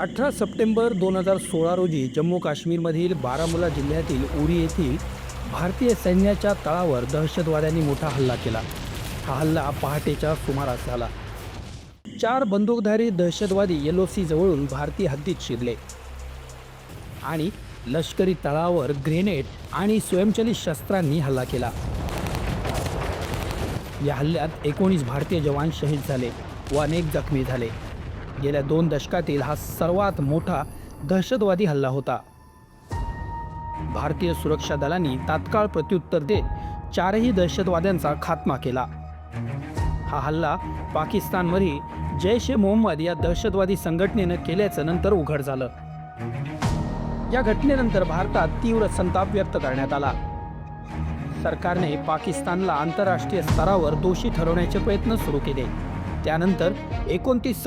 अठरा सप्टेंबर दोन हजार सोळा रोजी जम्मू काश्मीरमधील बारामुला जिल्ह्यातील उरी येथील भारतीय सैन्याच्या तळावर दहशतवाद्यांनी मोठा हल्ला केला. हा हल्ला पहाटेच्या सुमारास झाला. चार बंदूकधारी दहशतवादी एल ओ सी जवळून भारतीय हद्दीत शिरले. आणि लष्करी तळावर ग्रेनेड आणि स्वयंचलित शस्त्रांनी हल्ला केला. या हल्ल्यात एकोणीस भारतीय जवान शहीद झाले व अनेक जखमी झाले. गेल्या दोन दशकातील हा सर्वात मोठा दहशतवादी हल्ला होता. भारतीय सुरक्षा दलांनी तात्काळ प्रत्युत्तर देत चारही दहशतवाद्यांचा खात्मा केला. हा हल्ला पाकिस्तानवरील जैश ए मोहम्मद या दहशतवादी संघटनेनं केल्याचं नंतर उघड झालं. या घटनेनंतर भारतात तीव्र संताप व्यक्त करण्यात आला. सरकारने पाकिस्तानला आंतरराष्ट्रीय स्तरावर दोषी ठरवण्याचे प्रयत्न सुरू केले. त्यानंतर एकोणतीस